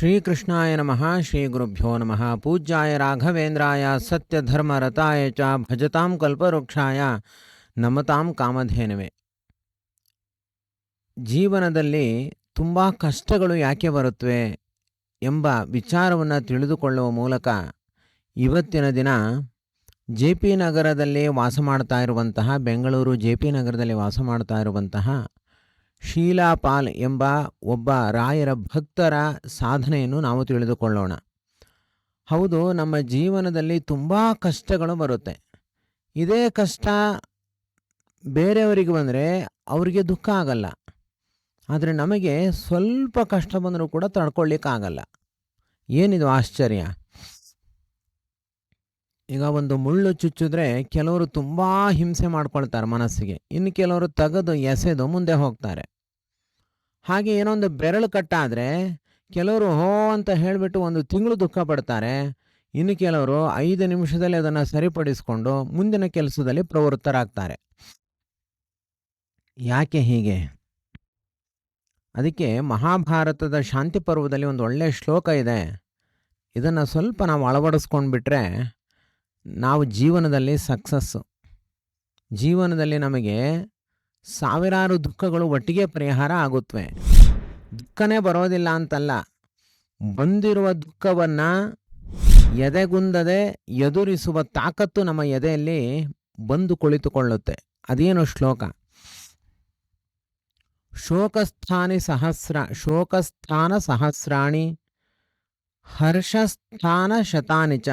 ಶ್ರೀಕೃಷ್ಣಾಯ ನಮಃ ಶ್ರೀ ಗುರುಭ್ಯೋ ನಮಃ. ಪೂಜ್ಯಾಯ ರಾಘವೇಂದ್ರಾಯ, ಸತ್ಯಧರ್ಮರತಾಯ ಚ ಭಜತಾಂ ಕಲ್ಪವೃಕ್ಷಾಯ ನಮತಾಂ ಕಾಮಧೇನವೇ. ಜೀವನದಲ್ಲಿ ತುಂಬ ಕಷ್ಟಗಳು ಯಾಕೆ ಬರುತ್ತವೆ ಎಂಬ ವಿಚಾರವನ್ನು ತಿಳಿದುಕೊಳ್ಳುವ ಮೂಲಕ ಇವತ್ತಿನ ದಿನ ಜೆ ಪಿ ನಗರದಲ್ಲಿ ವಾಸ ಮಾಡ್ತಾ ಇರುವಂತಹ, ಬೆಂಗಳೂರು ಜೆ ಪಿ ನಗರದಲ್ಲಿ ವಾಸ ಮಾಡ್ತಾ ಇರುವಂತಹ ಶೀಲಾಪಾಲ್ ಎಂಬ ಒಬ್ಬ ರಾಯರ ಭಕ್ತರ ಸಾಧನೆಯನ್ನು ನಾವು ತಿಳಿದುಕೊಳ್ಳೋಣ. ಹೌದು, ನಮ್ಮ ಜೀವನದಲ್ಲಿ ತುಂಬ ಕಷ್ಟಗಳು ಬರುತ್ತೆ. ಇದೇ ಕಷ್ಟ ಬೇರೆಯವರಿಗೆ ಬಂದರೆ ಅವರಿಗೆ ದುಃಖ ಆಗಲ್ಲ. ಆದರೆ ನಮಗೆ ಸ್ವಲ್ಪ ಕಷ್ಟ ಬಂದರೂ ಕೂಡ ತಡ್ಕೊಳ್ಳಿಕ್ಕಾಗಲ್ಲ ಏನಿದು ಆಶ್ಚರ್ಯ? ಈಗ ಒಂದು ಮುಳ್ಳು ಚುಚ್ಚಿದ್ರೆ ಕೆಲವರು ತುಂಬ ಹಿಂಸೆ ಮಾಡ್ಕೊಳ್ತಾರೆ ಮನಸ್ಸಿಗೆ. ಇನ್ನು ಕೆಲವರು ತೆಗೆದು ಎಸೆದು ಮುಂದೆ ಹೋಗ್ತಾರೆ. ಹಾಗೆ ಏನೋ ಒಂದು ಬೆರಳು ಕಟ್ಟಾದರೆ ಕೆಲವರು ಹೋ ಅಂತ ಹೇಳಿಬಿಟ್ಟು ಒಂದು ತಿಂಗಳು ದುಃಖ ಪಡ್ತಾರೆ. ಇನ್ನು ಕೆಲವರು ಐದು ನಿಮಿಷದಲ್ಲಿ ಅದನ್ನು ಸರಿಪಡಿಸ್ಕೊಂಡು ಮುಂದಿನ ಕೆಲಸದಲ್ಲಿ ಪ್ರವೃತ್ತರಾಗ್ತಾರೆ. ಯಾಕೆ ಹೀಗೆ? ಅದಕ್ಕೆ ಮಹಾಭಾರತದ ಶಾಂತಿ ಪರ್ವದಲ್ಲಿ ಒಂದು ಒಳ್ಳೆಯ ಶ್ಲೋಕ ಇದೆ. ಇದನ್ನು ಸ್ವಲ್ಪ ನಾವು ಅಳವಡಿಸ್ಕೊಂಡ್ಬಿಟ್ರೆ ನಾವು ಜೀವನದಲ್ಲಿ ಸಕ್ಸಸ್ಸು. ಜೀವನದಲ್ಲಿ ನಮಗೆ ಸಾವಿರಾರು ದುಃಖಗಳು ಒಟ್ಟಿಗೆ ಪರಿಹಾರ ಆಗುತ್ತವೆ ದುಃಖನೇ ಬರೋದಿಲ್ಲ ಅಂತಲ್ಲ. ಬಂದಿರುವ ದುಃಖವನ್ನು ಎದೆಗುಂದದೆ ಎದುರಿಸುವ ತಾಕತ್ತು ನಮ್ಮ ಎದೆಯಲ್ಲಿ ಬಂದು ಕುಳಿತುಕೊಳ್ಳುತ್ತೆ. ಅದೇನು ಶ್ಲೋಕ? ಶೋಕಸ್ಥಾನಿ ಸಹಸ್ರ, ಶೋಕಸ್ಥಾನ ಸಹಸ್ರಾಣಿ, ಹರ್ಷಸ್ಥಾನ ಶತಾನಿ ಚ.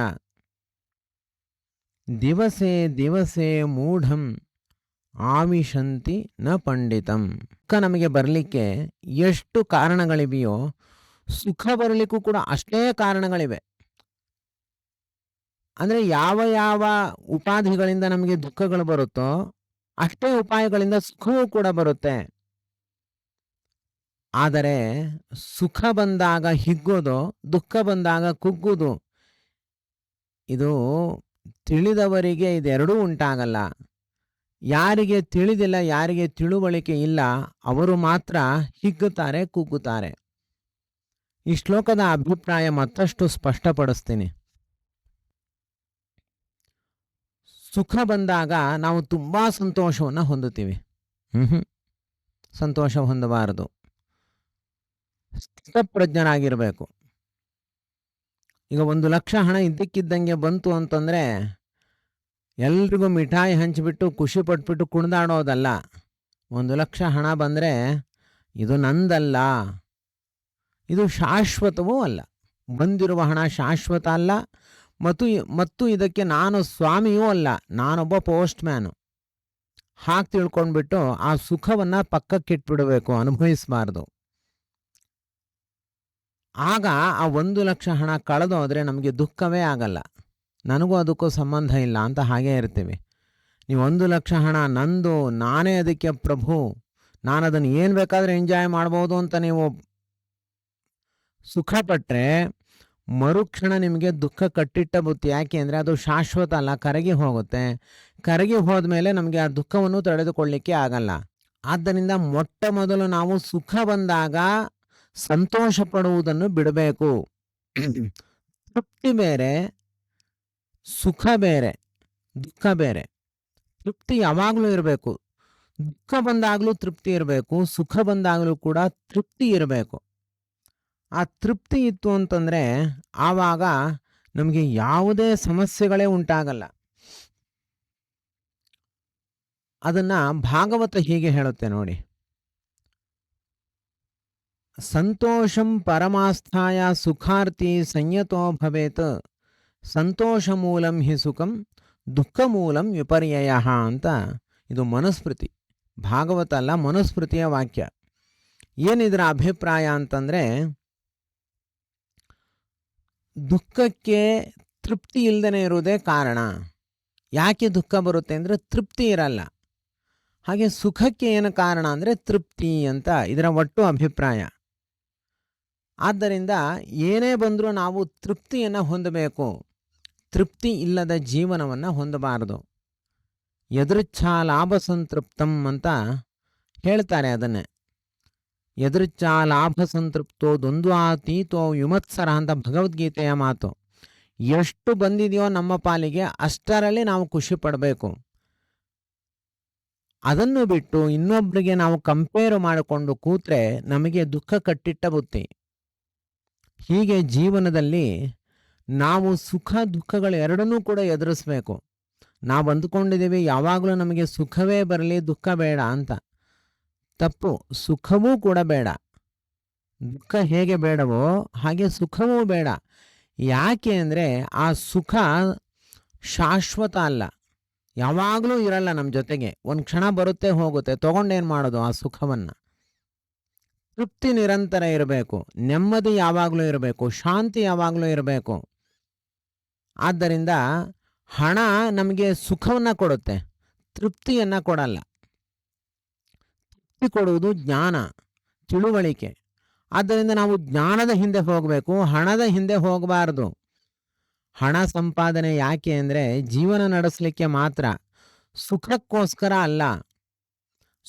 ದಿವಸೇ ದಿವಸೆ ಮೂಢಂ, ಆಮಿಷಂತಿ ನ ಪಂಡಿತಂ. ಸುಖ ನಮಗೆ ಬರಲಿಕ್ಕೆ ಎಷ್ಟು ಕಾರಣಗಳಿವೆಯೋ, ಸುಖ ಬರಲಿಕ್ಕೂ ಕೂಡ ಅಷ್ಟೇ ಕಾರಣಗಳಿವೆ. ಅಂದರೆ ಯಾವ ಯಾವ ಉಪಾಧಿಗಳಿಂದ ನಮಗೆ ದುಃಖಗಳು ಬರುತ್ತೋ, ಅಷ್ಟೇ ಉಪಾಯಗಳಿಂದ ಸುಖವೂ ಕೂಡ ಬರುತ್ತೆ. ಆದರೆ ಸುಖ ಬಂದಾಗ ಹಿಗ್ಗೋದು, ದುಃಖ ಬಂದಾಗ ಕುಗ್ಗೋದು ಇದು ತಿಳಿದವರಿಗೆ ಇದೆರಡೂ ಉಂಟಾಗಲ್ಲ. ಯಾರಿಗೆ ತಿಳಿದಿಲ್ಲ, ಯಾರಿಗೆ ತಿಳುವಳಿಕೆ ಇಲ್ಲ, ಅವರು ಮಾತ್ರ ಹಿಗ್ಗುತ್ತಾರೆ, ಕುಗ್ಗುತ್ತಾರೆ. ಈ ಶ್ಲೋಕದ ಅಭಿಪ್ರಾಯ ಮತ್ತಷ್ಟು ಸ್ಪಷ್ಟಪಡಿಸ್ತೀನಿ. ಸುಖ ಬಂದಾಗ ನಾವು ತುಂಬ ಸಂತೋಷವನ್ನು ಹೊಂದುತ್ತೀವಿ. ಹ್ಞೂ ಸಂತೋಷ ಹೊಂದಬಾರದು. ಸ್ಥಿತಪ್ರಜ್ಞರಾಗಿರಬೇಕು ಈಗ ಒಂದು ಲಕ್ಷ ಹಣ ಇದ್ದಕ್ಕಿದ್ದಂಗೆ ಬಂತು ಅಂತಂದರೆ ಎಲ್ರಿಗೂ ಮಿಠಾಯಿ ಹಂಚಿಬಿಟ್ಟು ಖುಷಿ ಪಟ್ಬಿಟ್ಟು ಕುಣಿದಾಡೋದಲ್ಲ. ಒಂದು ಲಕ್ಷ ಹಣ ಬಂದರೆ ಇದು ನಂದಲ್ಲ. ಇದು ಶಾಶ್ವತವೂ ಅಲ್ಲ. ಬಂದಿರುವ ಹಣ ಶಾಶ್ವತ ಅಲ್ಲ. ಮತ್ತು ಮತ್ತು ಇದಕ್ಕೆ ನಾನು ಸ್ವಾಮಿಯೂ ಅಲ್ಲ. ನಾನೊಬ್ಬ ಪೋಸ್ಟ್ ಮ್ಯಾನು. ಹಾಗೆ ತಿಳ್ಕೊಂಡ್ಬಿಟ್ಟು ಆ ಸುಖವನ್ನು ಪಕ್ಕಕ್ಕಿಟ್ಬಿಡಬೇಕು, ಅನುಭವಿಸಬಾರ್ದು. ಆಗ ಆ ಒಂದು ಲಕ್ಷ ಹಣ ಕಳೆದೋದ್ರೆ ನಮಗೆ ದುಃಖವೇ ಆಗಲ್ಲ. ನನಗೂ ಅದಕ್ಕೂ ಸಂಬಂಧ ಇಲ್ಲ ಅಂತ ಹಾಗೇ ಇರ್ತೀವಿ. ನೀವು ಒಂದು ಲಕ್ಷ ಹಣ ನಂದು, ನಾನೇ ಅದಕ್ಕೆ ಪ್ರಭು ನಾನು ಅದನ್ನು ಏನು ಬೇಕಾದರೂ ಎಂಜಾಯ್ ಮಾಡ್ಬೋದು ಅಂತ ನೀವು ಸುಖಪಟ್ಟರೆ ಮರುಕ್ಷಣ ನಿಮಗೆ ದುಃಖ ಕಟ್ಟಿಟ್ಟ ಬುತ್ತಿ. ಯಾಕೆ ಅಂದರೆ ಅದು ಶಾಶ್ವತ ಅಲ್ಲ, ಕರಗಿ ಹೋಗುತ್ತೆ. ಕರಗಿ ಹೋದ ಮೇಲೆ ನಮಗೆ ಆ ದುಃಖವನ್ನು ತಡೆದುಕೊಳ್ಳಿಕ್ಕೆ ಆಗಲ್ಲ. ಆದ್ದರಿಂದ ಮೊಟ್ಟ ಮೊದಲು ನಾವು ಸುಖ ಬಂದಾಗ ಸಂತೋಷ ಪಡುವುದನ್ನು ಬಿಡಬೇಕು. ತೃಪ್ತಿ ಬೇರೆ, ಸುಖ ಬೇರೆ, ದುಃಖ ಬೇರೆ. ತೃಪ್ತಿ ಯಾವಾಗಲೂ ಇರಬೇಕು. ದುಃಖ ಬಂದಾಗಲೂ ತೃಪ್ತಿ ಇರಬೇಕು, ಸುಖ ಬಂದಾಗಲೂ ಕೂಡ ತೃಪ್ತಿ ಇರಬೇಕು. ಆ ತೃಪ್ತಿ ಇತ್ತು ಅಂತಂದರೆ ಆವಾಗ ನಮಗೆ ಯಾವುದೇ ಸಮಸ್ಯೆಗಳೇ ಉಂಟಾಗಲ್ಲ. ಅದನ್ನು ಭಾಗವತ ಹೀಗೆ ಹೇಳುತ್ತೆ ನೋಡಿ. ಸಂತೋಷಂ ಪರಮಾಸ್ಥಾಯ ಸುಖಾರ್ಥಿ ಸಂಯತೋ ಭವೇತ್. ಸಂತೋಷ ಮೂಲಂ ಹಿ ಸುಖಂ ದುಃಖ ಮೂಲಂ ವಿಪರ್ಯಯ ಅಂತ ಇದು ಮನುಸ್ಮೃತಿ ಭಾಗವತ ಅಲ್ಲ ಮನುಸ್ಮೃತಿಯ ವಾಕ್ಯ. ಏನಿದರ ಅಭಿಪ್ರಾಯ ಅಂತಂದರೆ, ದುಃಖಕ್ಕೆ ತೃಪ್ತಿ ಇಲ್ಲದೇ ಇರುವುದೇ ಕಾರಣ. ಯಾಕೆ ದುಃಖ ಬರುತ್ತೆ ಅಂದರೆ ತೃಪ್ತಿ ಇರಲ್ಲ. ಹಾಗೆ ಸುಖಕ್ಕೆ ಏನು ಕಾರಣ ಅಂದರೆ ತೃಪ್ತಿ ಅಂತ, ಇದರ ಒಟ್ಟು ಅಭಿಪ್ರಾಯ. ಆದ್ದರಿಂದ ಏನೇ ಬಂದರೂ ನಾವು ತೃಪ್ತಿಯನ್ನು ಹೊಂದಬೇಕು. ತೃಪ್ತಿ ಇಲ್ಲದ ಜೀವನವನ್ನು ಹೊಂದಬಾರದು. ಎದುರುಚ್ಛ ಲಾಭ ಸಂತೃಪ್ತಂ ಅಂತ ಹೇಳ್ತಾರೆ ಅದನ್ನೇ. ಎದುರುಚ್ಛ ಲಾಭ ಸಂತೃಪ್ತೋ ದ್ವಂದ್ವಾತೀತೋ ವಿಮತ್ಸರ ಅಂತ ಭಗವದ್ಗೀತೆಯ ಮಾತು. ಎಷ್ಟು ಬಂದಿದೆಯೋ ನಮ್ಮ ಪಾಲಿಗೆ ಅಷ್ಟರಲ್ಲಿ ನಾವು ಖುಷಿ ಪಡಬೇಕು. ಅದನ್ನು ಬಿಟ್ಟು ಇನ್ನೊಬ್ಬರಿಗೆ ನಾವು ಕಂಪೇರ್ ಮಾಡಿಕೊಂಡು ಕೂತ್ರೆ ನಮಗೆ ದುಃಖ ಕಟ್ಟಿಟ್ಟ ಬುತ್ತಿ. ಹೀಗೆ ಜೀವನದಲ್ಲಿ ನಾವು ಸುಖ ದುಃಖಗಳು ಎರಡನ್ನೂ ಕೂಡ ಎದುರಿಸ್ಬೇಕು. ನಾವು ಅಂದ್ಕೊಂಡಿದ್ದೀವಿ, ಯಾವಾಗಲೂ ನಮಗೆ ಸುಖವೇ ಬರಲಿ, ದುಃಖ ಬೇಡ ಅಂತ. ತಪ್ಪು, ಸುಖವೂ ಕೂಡ ಬೇಡ. ದುಃಖ ಹೇಗೆ ಬೇಡವೋ ಹಾಗೆ ಸುಖವೂ ಬೇಡ. ಯಾಕೆ ಅಂದರೆ ಆ ಸುಖ ಶಾಶ್ವತ ಅಲ್ಲ. ಯಾವಾಗಲೂ ಇರಲ್ಲ ನಮ್ಮ ಜೊತೆಗೆ. ಒಂದು ಕ್ಷಣ ಬರುತ್ತೆ, ಹೋಗುತ್ತೆ. ತೊಗೊಂಡೇನು ಮಾಡೋದು ಆ ಸುಖವನ್ನು? ತೃಪ್ತಿ ನಿರಂತರ ಇರಬೇಕು, ನೆಮ್ಮದಿ ಯಾವಾಗಲೂ ಇರಬೇಕು, ಶಾಂತಿ ಯಾವಾಗಲೂ ಇರಬೇಕು. ಆದ್ದರಿಂದ ಹಣ ನಮಗೆ ಸುಖವನ್ನು ಕೊಡುತ್ತೆ, ತೃಪ್ತಿಯನ್ನು ಕೊಡಲ್ಲ. ತೃಪ್ತಿ ಕೊಡುವುದು ಜ್ಞಾನ, ತಿಳುವಳಿಕೆ. ಆದ್ದರಿಂದ ನಾವು ಜ್ಞಾನದ ಹಿಂದೆ ಹೋಗಬೇಕು, ಹಣದ ಹಿಂದೆ ಹೋಗಬಾರ್ದು. ಹಣ ಸಂಪಾದನೆ ಯಾಕೆ ಅಂದರೆ ಜೀವನ ನಡೆಸಲಿಕ್ಕೆ ಮಾತ್ರ, ಸುಖಕ್ಕೋಸ್ಕರ ಅಲ್ಲ.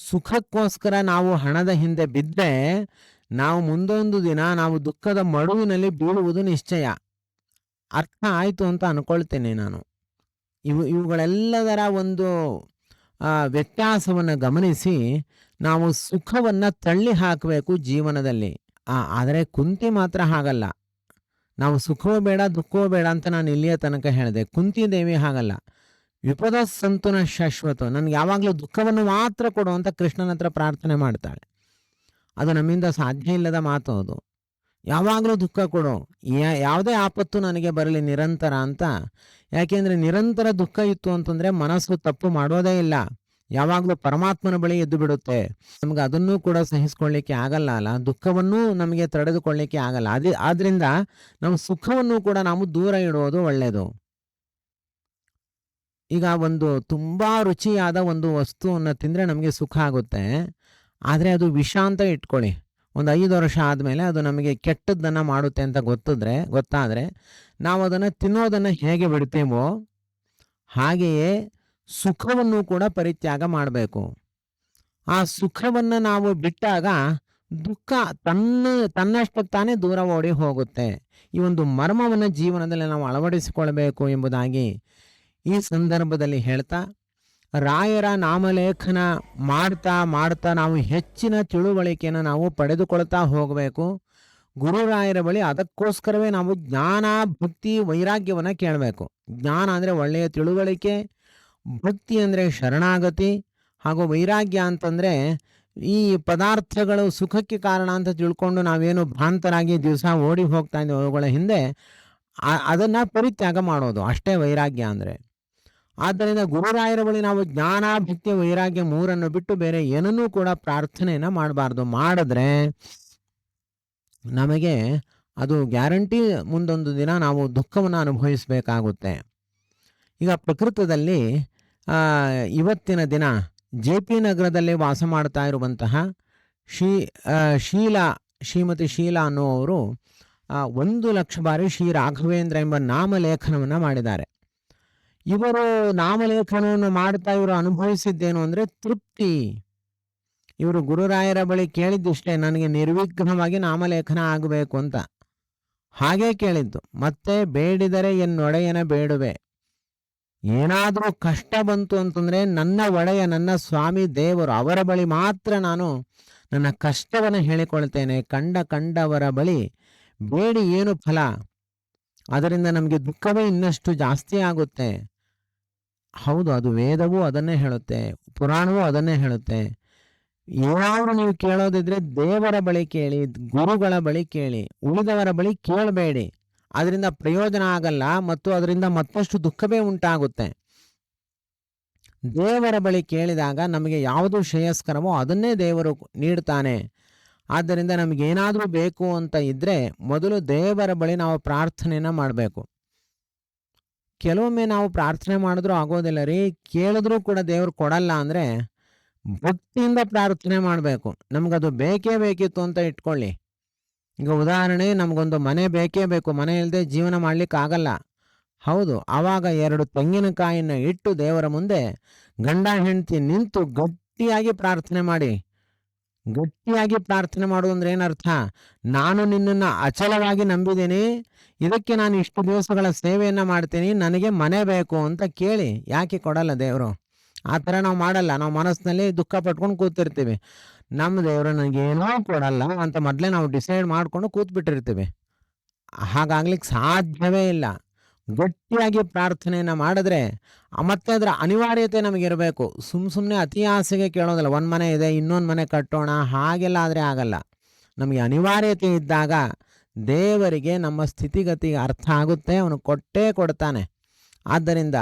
ಸುಖಕ್ಕೋಸ್ಕರ ನಾವು ಹಣದ ಹಿಂದೆ ಬಿದ್ದರೆ ನಾವು ಮುಂದೊಂದು ದಿನ ನಾವು ದುಃಖದ ಮಡುವಿನಲ್ಲಿ ಬೀಳುವುದು ನಿಶ್ಚಯ. ಅರ್ಥ ಆಯಿತು ಅಂತ ಅನ್ಕೊಳ್ತೇನೆ ನಾನು. ಇವು, ಇವುಗಳೆಲ್ಲದರ ಒಂದು ವ್ಯತ್ಯಾಸವನ್ನು ಗಮನಿಸಿ ನಾವು ಸುಖವನ್ನು ತಳ್ಳಿ ಹಾಕಬೇಕು ಜೀವನದಲ್ಲಿ. ಆದರೆ ಕುಂತಿ ಮಾತ್ರ ಹಾಗಲ್ಲ. ನಾವು ಸುಖವೂ ಬೇಡ, ದುಃಖವೂ ಬೇಡ ಅಂತ ನಾನು ಇಲ್ಲಿಯ ತನಕ ಹೇಳಿದೆ. ಕುಂತಿ ದೇವಿ ಹಾಗಲ್ಲ. ವಿಪದ ಸಂತುನ ಶಾಶ್ವತ. ನನಗೆ ಯಾವಾಗಲೂ ದುಃಖವನ್ನು ಮಾತ್ರ ಕೊಡು ಅಂತ ಕೃಷ್ಣನ ಹತ್ರ ಪ್ರಾರ್ಥನೆ ಮಾಡ್ತಾಳೆ. ಅದು ನಮ್ಮಿಂದ ಸಾಧ್ಯ ಇಲ್ಲದ ಮಾತು ಅದು. ಯಾವಾಗಲೂ ದುಃಖ ಕೊಡು. ಯಾವುದೇ ಆಪತ್ತು ನನಗೆ ಬರಲಿ ನಿರಂತರ ಅಂತ. ಯಾಕೆಂದರೆ ನಿರಂತರ ದುಃಖ ಇತ್ತು ಅಂತಂದರೆ ಮನಸ್ಸು ತಪ್ಪು ಮಾಡೋದೇ ಇಲ್ಲ. ಯಾವಾಗಲೂ ಪರಮಾತ್ಮನ ಬಳಿ ಎದ್ದು ಬಿಡುತ್ತೆ. ನಮ್ಗೆ ಅದನ್ನೂ ಕೂಡ ಸಹಿಸ್ಕೊಳ್ಳಿಕ್ಕೆ ಆಗಲ್ಲ ಅಲ್ಲ. ದುಃಖವನ್ನೂ ನಮಗೆ ತಡೆದುಕೊಳ್ಳಿಕ್ಕೆ ಆಗಲ್ಲ. ಅದೇ ಆದ್ದರಿಂದ ನಮ್ಮ ಸುಖವನ್ನು ಕೂಡ ನಾವು ದೂರ ಇಡುವುದು ಒಳ್ಳೆಯದು ಈಗ ಒಂದು ತುಂಬ ರುಚಿಯಾದ ಒಂದು ವಸ್ತುವನ್ನು ತಿಂದರೆ ನಮಗೆ ಸುಖ ಆಗುತ್ತೆ. ಆದರೆ ಅದು ವಿಷ ಅಂತ ಇಟ್ಕೊಳ್ಳಿ. ಒಂದು ಐದು ವರ್ಷ ಆದಮೇಲೆ ಅದು ನಮಗೆ ಕೆಟ್ಟದ್ದನ್ನು ಮಾಡುತ್ತೆ ಅಂತ ಗೊತ್ತಿದ್ರೆ, ಗೊತ್ತಾದರೆ ನಾವು ಅದನ್ನು ತಿನ್ನೋದನ್ನು ಹೇಗೆ ಬಿಡ್ತೀವೋ ಹಾಗೆಯೇ ಸುಖವನ್ನು ಕೂಡ ಪರಿತ್ಯಾಗ ಮಾಡಬೇಕು. ಆ ಸುಖವನ್ನು ನಾವು ಬಿಟ್ಟಾಗ ದುಃಖ ತನ್ನ, ತನ್ನಷ್ಟಕ್ಕೆ ತಾನೇ ದೂರ ಓಡಿ ಹೋಗುತ್ತೆ. ಈ ಒಂದು ಮರ್ಮವನ್ನು ಜೀವನದಲ್ಲಿ ನಾವು ಅಳವಡಿಸಿಕೊಳ್ಬೇಕು ಎಂಬುದಾಗಿ ಈ ಸಂದರ್ಭದಲ್ಲಿ ಹೇಳ್ತಾ, ರಾಯರ ನಾಮಲೇಖನ ಮಾಡ್ತಾ ಮಾಡ್ತಾ ನಾವು ಹೆಚ್ಚಿನ ತಿಳುವಳಿಕೆಯನ್ನು ನಾವು ಪಡೆದುಕೊಳ್ತಾ ಹೋಗಬೇಕು. ಗುರುರಾಯರ ಬಳಿ ಅದಕ್ಕೋಸ್ಕರವೇ ನಾವು ಜ್ಞಾನ, ಭಕ್ತಿ, ವೈರಾಗ್ಯವನ್ನು ಕೇಳಬೇಕು. ಜ್ಞಾನ ಅಂದರೆ ಒಳ್ಳೆಯ ತಿಳುವಳಿಕೆ, ಭಕ್ತಿ ಅಂದರೆ ಶರಣಾಗತಿ, ಹಾಗೂ ವೈರಾಗ್ಯ ಅಂತಂದರೆ ಈ ಪದಾರ್ಥಗಳು ಸುಖಕ್ಕೆ ಕಾರಣ ಅಂತ ತಿಳ್ಕೊಂಡು ನಾವೇನು ಭ್ರಾಂತರಾಗಿ ದಿವಸ ಓಡಿ ಹೋಗ್ತಾ ಇದ್ದೀವಿ ಅವುಗಳ ಹಿಂದೆ ಅದನ್ನು ಪರಿತ್ಯಾಗ ಮಾಡೋದು. ಅಷ್ಟೇ ವೈರಾಗ್ಯ ಅಂದರೆ. ಆದ್ದರಿಂದ ಗುರುರಾಯರ ಬಳಿ ನಾವು ಜ್ಞಾನ ಭಕ್ತಿ ವೈರಾಗ್ಯ ಮೂರನ್ನು ಬಿಟ್ಟು ಬೇರೆ ಏನನ್ನೂ ಕೂಡ ಪ್ರಾರ್ಥನೆಯನ್ನ ಮಾಡಬಾರ್ದು. ಮಾಡಿದ್ರೆ ನಮಗೆ ಅದು ಗ್ಯಾರಂಟಿ ಮುಂದೊಂದು ದಿನ ನಾವು ದುಃಖವನ್ನು ಅನುಭವಿಸಬೇಕಾಗುತ್ತೆ. ಈಗ ಪ್ರಕೃತದಲ್ಲಿ ಇವತ್ತಿನ ದಿನ ಜೆ ಪಿ ನಗರದಲ್ಲಿ ವಾಸ ಮಾಡ್ತಾ ಇರುವಂತಹ ಶ್ರೀ ಶೀಲಾ, ಶ್ರೀಮತಿ ಶೀಲಾ ಅನ್ನುವರು ಒಂದು ಲಕ್ಷ ಬಾರಿ ಶ್ರೀ ರಾಘವೇಂದ್ರ ಎಂಬ ನಾಮಲೇಖನವನ್ನು ಮಾಡಿದ್ದಾರೆ. ಇವರು ನಾಮಲೇಖನವನ್ನು ಮಾಡ್ತಾ ಇವರು ಅನುಭವಿಸಿದ್ದೇನು ಅಂದರೆ ತೃಪ್ತಿ. ಇವರು ಗುರುರಾಯರ ಬಳಿ ಕೇಳಿದ್ದಿಷ್ಟೇ, ನನಗೆ ನಿರ್ವಿಘ್ನವಾಗಿ ನಾಮಲೇಖನ ಆಗಬೇಕು ಅಂತ. ಹಾಗೇ ಕೇಳಿದ್ದು, ಮತ್ತೆ ಬೇಡಿದರೆ ಎನ್ನೊಡೆಯನ ಬೇಡುವೆ. ಏನಾದರೂ ಕಷ್ಟ ಬಂತು ಅಂತಂದರೆ ನನ್ನ ಒಡೆಯ, ನನ್ನ ಸ್ವಾಮಿ ದೇವರು, ಅವರ ಬಳಿ ಮಾತ್ರ ನಾನು ನನ್ನ ಕಷ್ಟವನ್ನು ಹೇಳಿಕೊಳ್ತೇನೆ. ಕಂಡ ಕಂಡವರ ಬಳಿ ಬೇಡಿ ಏನು ಫಲ. ಅದರಿಂದ ನಮಗೆ ದುಃಖವೇ ಇನ್ನಷ್ಟು ಜಾಸ್ತಿ ಆಗುತ್ತೆ. ಹೌದು, ಅದು ವೇದವೂ ಅದನ್ನೇ ಹೇಳುತ್ತೆ, ಪುರಾಣವೂ ಅದನ್ನೇ ಹೇಳುತ್ತೆ. ಏನಾದರೂ ನೀವು ಕೇಳೋದಿದ್ರೆ ದೇವರ ಬಳಿ ಕೇಳಿ, ಗುರುಗಳ ಬಳಿ ಕೇಳಿ, ಉಳಿದವರ ಬಳಿ ಕೇಳಬೇಡಿ. ಅದರಿಂದ ಪ್ರಯೋಜನ ಆಗಲ್ಲ ಮತ್ತು ಅದರಿಂದ ಮತ್ತಷ್ಟು ದುಃಖವೇ ಉಂಟಾಗುತ್ತೆ. ದೇವರ ಬಳಿ ಕೇಳಿದಾಗ ನಮಗೆ ಯಾವುದು ಶ್ರೇಯಸ್ಕರವೋ ಅದನ್ನೇ ದೇವರು ನೀಡ್ತಾನೆ. ಆದ್ದರಿಂದ ನಮಗೇನಾದರೂ ಬೇಕು ಅಂತ ಇದ್ದರೆ ಮೊದಲು ದೇವರ ಬಳಿ ನಾವು ಪ್ರಾರ್ಥನೆಯನ್ನು ಮಾಡಬೇಕು. ಕೆಲವೊಮ್ಮೆ ನಾವು ಪ್ರಾರ್ಥನೆ ಮಾಡಿದ್ರೂ ಆಗೋದಿಲ್ಲ. ರೀ, ಕೇಳಿದ್ರೂ ಕೂಡ ದೇವ್ರು ಕೊಡಲ್ಲ ಅಂದರೆ ಭಕ್ತಿಯಿಂದ ಪ್ರಾರ್ಥನೆ ಮಾಡಬೇಕು. ನಮಗದು ಬೇಕೇ ಬೇಕಿತ್ತು ಅಂತ ಇಟ್ಕೊಳ್ಳಿ. ಈಗ ಉದಾಹರಣೆ, ನಮಗೊಂದು ಮನೆ ಬೇಕೇ ಬೇಕು. ಮನೆ ಇಲ್ಲದೆ ಜೀವನ ಮಾಡಲಿಕ್ಕೆ ಆಗಲ್ಲ. ಹೌದು, ಆವಾಗ ಎರಡು ತೆಂಗಿನಕಾಯಿಯನ್ನು ಇಟ್ಟು ದೇವರ ಮುಂದೆ ಗಂಡ ಹೆಂಡತಿ ನಿಂತು ಗಟ್ಟಿಯಾಗಿ ಪ್ರಾರ್ಥನೆ ಮಾಡಿ. ಗಟ್ಟಿಯಾಗಿ ಪ್ರಾರ್ಥನೆ ಮಾಡೋದು ಅಂದ್ರೆ ಏನರ್ಥ ನಾನು ನಿನ್ನನ್ನು ಅಚಲವಾಗಿ ನಂಬಿದ್ದೀನಿ. ಇದಕ್ಕೆ ನಾನು ಇಷ್ಟು ದಿವಸಗಳ ಸೇವೆಯನ್ನು ಮಾಡ್ತೀನಿ. ನನಗೆ ಮನೆ ಬೇಕು ಅಂತ ಕೇಳಿ. ಯಾಕೆ ಕೊಡಲ್ಲ ದೇವರು? ಆ ಥರ ನಾವು ಮಾಡಲ್ಲ. ನಾವು ಮನಸ್ಸಿನಲ್ಲಿ ದುಃಖ ಪಟ್ಕೊಂಡು ಕೂತಿರ್ತೀವಿ. ನಮ್ಮ ದೇವರು ನನಗೇನೋ ಕೊಡಲ್ಲ ಅಂತ ಮೊದಲೇ ನಾವು ಡಿಸೈಡ್ ಮಾಡಿಕೊಂಡು ಕೂತ್ಬಿಟ್ಟಿರ್ತೀವಿ. ಹಾಗಾಗ್ಲಿಕ್ಕೆ ಸಾಧ್ಯವೇ ಇಲ್ಲ. ಗಟ್ಟಿಯಾಗಿ ಪ್ರಾರ್ಥನೆಯನ್ನು ಮಾಡಿದ್ರೆ ಮತ್ತೆ ಅದರ ಅನಿವಾರ್ಯತೆ ನಮಗಿರಬೇಕು. ಸುಮ್ಮ ಸುಮ್ಮನೆ ಅತಿ ಆಸೆಗೆ ಕೇಳೋದಿಲ್ಲ. ಒಂದು ಮನೆ ಇದೆ, ಇನ್ನೊಂದು ಮನೆ ಕಟ್ಟೋಣ, ಹಾಗೆಲ್ಲ ಆದರೆ ಆಗಲ್ಲ. ನಮಗೆ ಅನಿವಾರ್ಯತೆ ಇದ್ದಾಗ ದೇವರಿಗೆ ನಮ್ಮ ಸ್ಥಿತಿಗತಿ ಅರ್ಥ ಆಗುತ್ತೆ, ಅವನು ಕೊಟ್ಟೇ ಕೊಡ್ತಾನೆ. ಆದ್ದರಿಂದ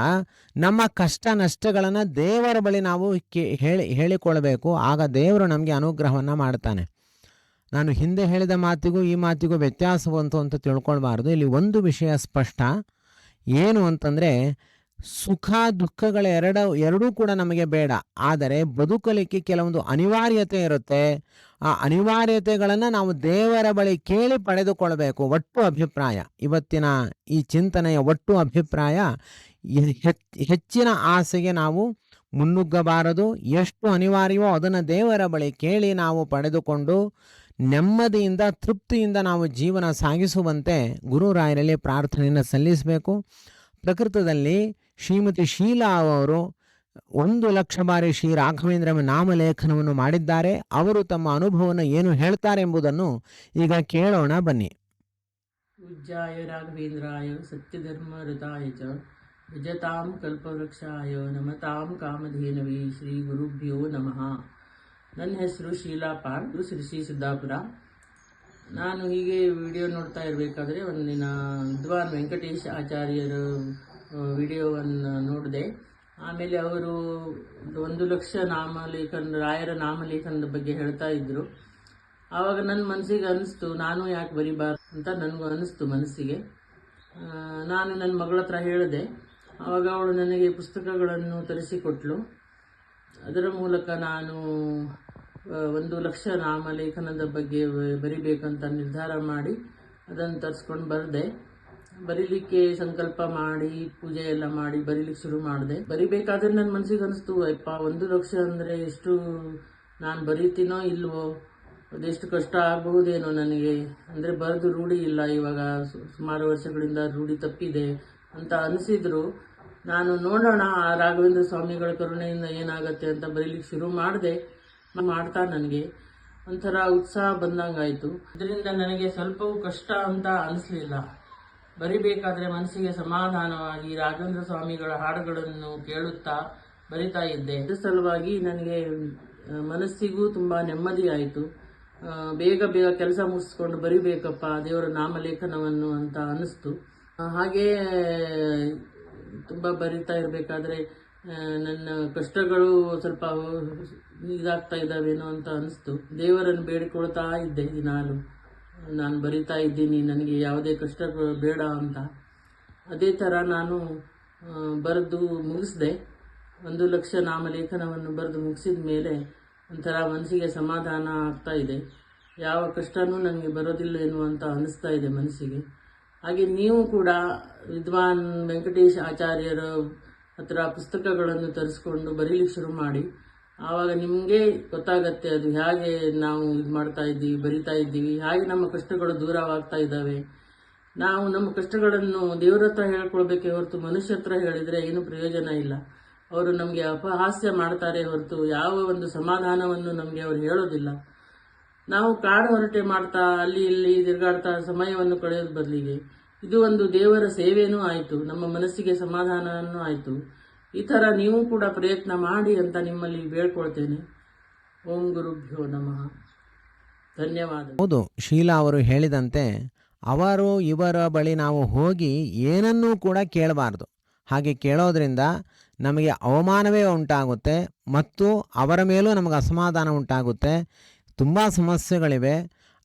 ನಮ್ಮ ಕಷ್ಟ ನಷ್ಟಗಳನ್ನು ದೇವರ ಬಳಿ ನಾವು ಕೇ, ಹೇಳಿ, ಹೇಳಿಕೊಳ್ಬೇಕು. ಆಗ ದೇವರು ನಮಗೆ ಅನುಗ್ರಹವನ್ನು ಮಾಡ್ತಾನೆ. ನಾನು ಹಿಂದೆ ಹೇಳಿದ ಮಾತಿಗೂ ಈ ಮಾತಿಗೂ ವ್ಯತ್ಯಾಸವಂತು ಅಂತ ತಿಳ್ಕೊಳ್ಬಾರ್ದು. ಇಲ್ಲಿ ಒಂದು ವಿಷಯ ಸ್ಪಷ್ಟ. ಏನು ಅಂತಂದರೆ ಸುಖ ದುಃಖಗಳ ಎರಡ, ಎರಡೂ ಕೂಡ ನಮಗೆ ಬೇಡ. ಆದರೆ ಬದುಕಲಿಕ್ಕೆ ಕೆಲವೊಂದು ಅನಿವಾರ್ಯತೆ ಇರುತ್ತೆ. ಆ ಅನಿವಾರ್ಯತೆಗಳನ್ನು ನಾವು ದೇವರ ಬಳಿ ಕೇಳಿ ಪಡೆದುಕೊಳ್ಬೇಕು. ಒಟ್ಟು ಅಭಿಪ್ರಾಯ. ಇವತ್ತಿನ ಈ ಚಿಂತನೆಯ ಒಟ್ಟು ಅಭಿಪ್ರಾಯ ಹೆಚ್ಚಿನ ಆಸೆಗೆ ನಾವು ಮುನ್ನುಗ್ಗಬಾರದು. ಎಷ್ಟು ಅನಿವಾರ್ಯವೋ ಅದನ್ನು ದೇವರ ಬಳಿ ಕೇಳಿ ನಾವು ಪಡೆದುಕೊಂಡು ನೆಮ್ಮದಿಯಿಂದ, ತೃಪ್ತಿಯಿಂದ ನಾವು ಜೀವನ ಸಾಗಿಸುವಂತೆ ಗುರುರಾಯರಲ್ಲಿ ಪ್ರಾರ್ಥನೆಯನ್ನು ಸಲ್ಲಿಸಬೇಕು. ಪ್ರಕೃತದಲ್ಲಿ ಶ್ರೀಮತಿ ಶೀಲಾ ಅವರು ಒಂದು ಲಕ್ಷ ಬಾರಿ ಶ್ರೀ ರಾಘವೇಂದ್ರ ನಾಮಲೇಖನವನ್ನು ಮಾಡಿದ್ದಾರೆ. ಅವರು ತಮ್ಮ ಅನುಭವವನ್ನು ಏನು ಹೇಳ್ತಾರೆ ಎಂಬುದನ್ನು ಈಗ ಕೇಳೋಣ, ಬನ್ನಿ. ರಾಘವೇಂದ್ರಾಯ ಸತ್ಯಧರ್ಮ ರತಾಯ ಚ ಕಲ್ಪವೃಕ್ಷಾಯ ನಮತಾಂ ಕಾಮಧೇನವೇ ಶ್ರೀ ಗುರುಭ್ಯೋ ನಮಃ. ನನ್ನ ಹೆಸರು ಶೀಲಾ ಪಾಲ್ ಶ್ರೀ ಸಿದ್ದಾಪುರ. ನಾನು ಹೀಗೆ ವಿಡಿಯೋ ನೋಡ್ತಾ ಇರಬೇಕಾದ್ರೆ, ಒಂದಿನ ವಿದ್ವಾನ್ ವೆಂಕಟೇಶ್ ಆಚಾರ್ಯರು ವಿಡಿಯೋವನ್ನು ನೋಡಿದೆ. ಆಮೇಲೆ ಅವರು ಒಂದು ಲಕ್ಷ ನಾಮಲೇಖನ, ರಾಯರ ನಾಮಲೇಖನದ ಬಗ್ಗೆ ಹೇಳ್ತಾ ಇದ್ದರು ಆವಾಗ ನನ್ನ ಮನಸ್ಸಿಗೆ ಅನಿಸ್ತು, ನಾನು ಯಾಕೆ ಬರಿಬಾರ್ದು ಅಂತ ನನಗೂ ಅನಿಸ್ತು ಮನಸ್ಸಿಗೆ. ನಾನು ನನ್ನ ಮಗಳ ಹತ್ರ ಹೇಳಿದೆ. ಆವಾಗ ಅವಳು ನನಗೆ ಪುಸ್ತಕಗಳನ್ನು ತರಿಸಿಕೊಟ್ಲು. ಅದರ ಮೂಲಕ ನಾನು ಒಂದು ಲಕ್ಷ ನಾಮಲೇಖನದ ಬಗ್ಗೆ ಬರಿಬೇಕಂತ ನಿರ್ಧಾರ ಮಾಡಿ ಅದನ್ನು ತರಿಸ್ಕೊಂಡು ಬರೆದೆ. ಬರೀಲಿಕ್ಕೆ ಸಂಕಲ್ಪ ಮಾಡಿ, ಪೂಜೆ ಎಲ್ಲ ಮಾಡಿ ಬರೀಲಿಕ್ಕೆ ಶುರು ಮಾಡಿದೆ. ಬರಿಬೇಕಾದ್ರೆ ನನ್ನ ಮನಸ್ಸಿಗೆ ಅನಿಸ್ತು ಅಪ್ಪ ಒಂದು ಲಕ್ಷ ಅಂದರೆ ಎಷ್ಟು ನಾನು ಬರೀತೀನೋ ಇಲ್ವೋ, ಅದೆಷ್ಟು ಕಷ್ಟ ಆಗಬಹುದೇನೋ ನನಗೆ. ಅಂದರೆ ಬರೆದು ರೂಢಿ ಇಲ್ಲ, ಇವಾಗ ಸುಮಾರು ವರ್ಷಗಳಿಂದ ರೂಢಿ ತಪ್ಪಿದೆ ಅಂತ ಅನಿಸಿದ್ರು. ನಾನು ನೋಡೋಣ ರಾಘವೇಂದ್ರ ಸ್ವಾಮಿಗಳ ಕರುಣೆಯಿಂದ ಏನಾಗತ್ತೆ ಅಂತ ಬರೀಲಿಕ್ಕೆ ಶುರು ಮಾಡಿದೆ. ಮಾಡ್ತಾ ನನಗೆ ಒಂಥರ ಉತ್ಸಾಹ ಬಂದಂಗಾಯಿತು. ಇದರಿಂದ ನನಗೆ ಸ್ವಲ್ಪವೂ ಕಷ್ಟ ಅಂತ ಅನಿಸ್ಲಿಲ್ಲ. ಬರಿಬೇಕಾದ್ರೆ ಮನಸ್ಸಿಗೆ ಸಮಾಧಾನವಾಗಿ ರಾಘವೇಂದ್ರ ಸ್ವಾಮಿಗಳ ಹಾಡುಗಳನ್ನು ಕೇಳುತ್ತಾ ಬರಿತಾ ಇದ್ದೆ. ಇದರ ಸಲುವಾಗಿ ನನಗೆ ಮನಸ್ಸಿಗೂ ತುಂಬ ನೆಮ್ಮದಿ ಆಯಿತು. ಬೇಗ ಬೇಗ ಕೆಲಸ ಮುಗಿಸ್ಕೊಂಡು ಬರಿಬೇಕಪ್ಪ, ದೇವರ ನಾಮಲೇಖನವನ್ನು ಅಂತ ಅನ್ನಿಸ್ತು ಹಾಗೇ, ತುಂಬ ಬರಿತಾ ಇರಬೇಕಾದ್ರೆ ನನ್ನ ಕಷ್ಟಗಳು ಸ್ವಲ್ಪ ಇದಾಗ್ತಾ ಇದ್ದಾವೇನೋ ಅಂತ ಅನಿಸ್ತು. ದೇವರನ್ನು ಬೇಡಿಕೊಳ್ತಾ ಇದ್ದೆ ನಾನು. ನಾನು ಬರಿತಾ ಇದ್ದೀನಿ, ನನಗೆ ಯಾವುದೇ ಕಷ್ಟ ಬೇಡ ಅಂತ. ಅದೇ ಥರ ನಾನು ಬರೆದು ಮುಗಿಸಿದೆ. ಒಂದು ಲಕ್ಷ ನಾಮಲೇಖನವನ್ನು ಬರೆದು ಮುಗಿಸಿದ ಮೇಲೆ ಒಂಥರ ಮನಸ್ಸಿಗೆ ಸಮಾಧಾನ ಆಗ್ತಾ ಇದೆ. ಯಾವ ಕಷ್ಟನೂ ನನಗೆ ಬರೋದಿಲ್ಲ ಎನ್ನುವಂತ ಅನಿಸ್ತಾ ಇದೆ ಮನಸ್ಸಿಗೆ. ಹಾಗೆ ನೀವು ಕೂಡ ವಿದ್ವಾನ್ ವೆಂಕಟೇಶ್ ಆಚಾರ್ಯರ ಹತ್ರ ಪುಸ್ತಕಗಳನ್ನು ತರಿಸ್ಕೊಂಡು ಬರೀಲಿಕ್ಕೆ ಶುರು ಮಾಡಿ. ಆವಾಗ ನಿಮಗೆ ಗೊತ್ತಾಗತ್ತೆ ಅದು ಹೇಗೆ ನಾವು ಇದು ಮಾಡ್ತಾ ಇದ್ದೀವಿ, ಬರಿತಾ ಇದ್ದೀವಿ, ಹಾಗೆ ನಮ್ಮ ಕಷ್ಟಗಳು ದೂರವಾಗ್ತಾ ಇದ್ದಾವೆ. ನಾವು ನಮ್ಮ ಕಷ್ಟಗಳನ್ನು ದೇವರ ಹತ್ರ ಹೇಳ್ಕೊಳ್ಬೇಕೇ ಹೊರತು ಮನುಷ್ಯ ಹತ್ರ ಹೇಳಿದರೆ ಏನು ಪ್ರಯೋಜನ ಇಲ್ಲ. ಅವರು ನಮಗೆ ಅಪಹಾಸ್ಯ ಮಾಡ್ತಾರೆ ಹೊರತು ಯಾವ ಒಂದು ಸಮಾಧಾನವನ್ನು ನಮಗೆ ಅವರು ಹೇಳೋದಿಲ್ಲ. ನಾವು ಕಾಡು ಹೊರಟೆ ಮಾಡ್ತಾ, ಅಲ್ಲಿ ಇಲ್ಲಿ ತಿರುಗಾಡ್ತಾ ಸಮಯವನ್ನು ಕಳೆಯೋದು ಬದಲಿಗೆ. ಇದು ಒಂದು ದೇವರ ಸೇವೆನೂ ಆಯಿತು, ನಮ್ಮ ಮನಸ್ಸಿಗೆ ಸಮಾಧಾನವನ್ನು ಆಯಿತು. ಈ ಥರ ನೀವು ಕೂಡ ಪ್ರಯತ್ನ ಮಾಡಿ ಅಂತ ನಿಮ್ಮಲ್ಲಿ ಬೇಡ್ಕೊಳ್ತೇನೆ. ಓಂ ಗುರುಭ್ಯೋ ನಮಃ. ಧನ್ಯವಾದ. ಹೌದು, ಶೀಲಾ ಅವರು ಹೇಳಿದಂತೆ ಅವರು ಇವರ ಬಳಿ ನಾವು ಹೋಗಿ ಏನನ್ನೂ ಕೂಡ ಕೇಳಬಾರ್ದು. ಹಾಗೆ ಕೇಳೋದ್ರಿಂದ ನಮಗೆ ಅವಮಾನವೇ ಉಂಟಾಗುತ್ತೆ ಮತ್ತು ಅವರ ಮೇಲೂ ನಮಗೆ ಅಸಮಾಧಾನ ಉಂಟಾಗುತ್ತೆ. ತುಂಬ ಸಮಸ್ಯೆಗಳಿವೆ.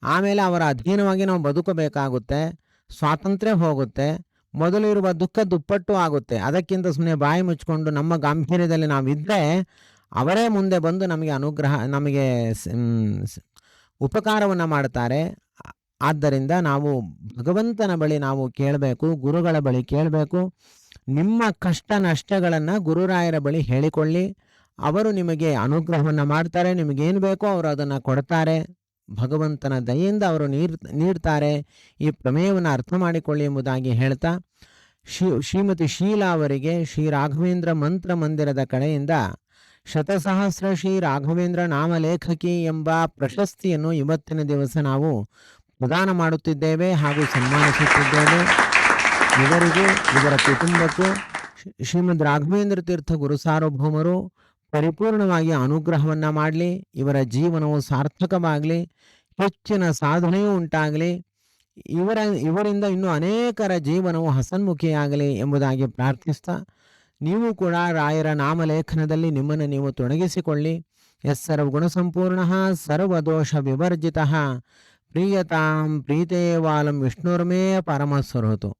ಆಮೇಲೆ ಅವರ ಅಧೀನವಾಗಿ ನಾವು ಬದುಕಬೇಕಾಗುತ್ತೆ. ಸ್ವಾತಂತ್ರ್ಯ ಹೋಗುತ್ತೆ, ಮೊದಲು ಇರುವ ದುಃಖ ದುಪ್ಪಟ್ಟು ಆಗುತ್ತೆ. ಅದಕ್ಕಿಂತ ಸುಮ್ಮನೆ ಬಾಯಿ ಮುಚ್ಚಿಕೊಂಡು ನಮ್ಮ ಗಾಂಭೀರ್ಯದಲ್ಲಿ ನಾವಿದ್ದರೆ ಅವರೇ ಮುಂದೆ ಬಂದು ನಮಗೆ ಅನುಗ್ರಹ, ನಮಗೆ ಉಪಕಾರವನ್ನು ಮಾಡ್ತಾರೆ. ಆದ್ದರಿಂದ ನಾವು ಭಗವಂತನ ಬಳಿ ನಾವು ಕೇಳಬೇಕು, ಗುರುಗಳ ಬಳಿ ಕೇಳಬೇಕು. ನಿಮ್ಮ ಕಷ್ಟ ನಷ್ಟಗಳನ್ನು ಗುರುರಾಯರ ಬಳಿ ಹೇಳಿಕೊಳ್ಳಿ. ಅವರು ನಿಮಗೆ ಅನುಗ್ರಹವನ್ನು ಮಾಡ್ತಾರೆ, ನಿಮಗೇನು ಬೇಕೋ ಅವರು ಅದನ್ನು ಕೊಡ್ತಾರೆ. ಭಗವಂತನ ದಯೆಯಿಂದ ಅವರು ನೀರ್, ನೀಡ್ತಾರೆ. ಈ ಪ್ರಮೇಯವನ್ನು ಅರ್ಥ ಮಾಡಿಕೊಳ್ಳಿ ಎಂಬುದಾಗಿ ಹೇಳ್ತಾ ಶ್ರೀ ಶ್ರೀಮತಿ ಶೀಲಾ ಅವರಿಗೆ ಶ್ರೀ ರಾಘವೇಂದ್ರ ಮಂತ್ರ ಮಂದಿರದ ಕಡೆಯಿಂದ ಶತಸಹಸ್ರ ಶ್ರೀ ರಾಘವೇಂದ್ರ ನಾಮಲೇಖಕಿ ಎಂಬ ಪ್ರಶಸ್ತಿಯನ್ನು ಇವತ್ತಿನ ದಿವಸ ನಾವು ಪ್ರದಾನ ಮಾಡುತ್ತಿದ್ದೇವೆ ಹಾಗೂ ಸನ್ಮಾನಿಸುತ್ತಿದ್ದೇವೆ. ಇವರಿಗೆ, ಇವರ ಕುಟುಂಬಕ್ಕೂ ಶ್ರೀ- ಶ್ರೀಮದ್ ರಾಘವೇಂದ್ರ ತೀರ್ಥ ಗುರು ಸಾರ್ವಭೌಮರು ಪರಿಪೂರ್ಣವಾಗಿ ಅನುಗ್ರಹವನ್ನು ಮಾಡಲಿ, ಇವರ ಜೀವನವು ಸಾರ್ಥಕವಾಗಲಿ, ಹೆಚ್ಚಿನ ಸಾಧನೆಯೂ ಉಂಟಾಗಲಿ, ಇವರ, ಇವರಿಂದ ಇನ್ನೂ ಅನೇಕರ ಜೀವನವು ಹಸನ್ಮುಖಿಯಾಗಲಿ ಎಂಬುದಾಗಿ ಪ್ರಾರ್ಥಿಸ್ತಾ, ನೀವು ಕೂಡ ರಾಯರ ನಾಮಲೇಖನದಲ್ಲಿ ನಿಮ್ಮನ್ನು ನೀವು ತೊಡಗಿಸಿಕೊಳ್ಳಿ. ಎಸ್ ಸರ್ವಗುಣಸಂಪೂರ್ಣ ಸರ್ವದೋಷ ವಿವರ್ಜಿತ. ಪ್ರಿಯತಾಂ ಪ್ರೀತೇವಾಲಂ ವಿಷ್ಣುರ್ಮೇ ಪರಮಸ್ವರೋತು.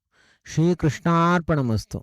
ಶ್ರೀಕೃಷ್ಣಾರ್ಪಣಮಸ್ತು.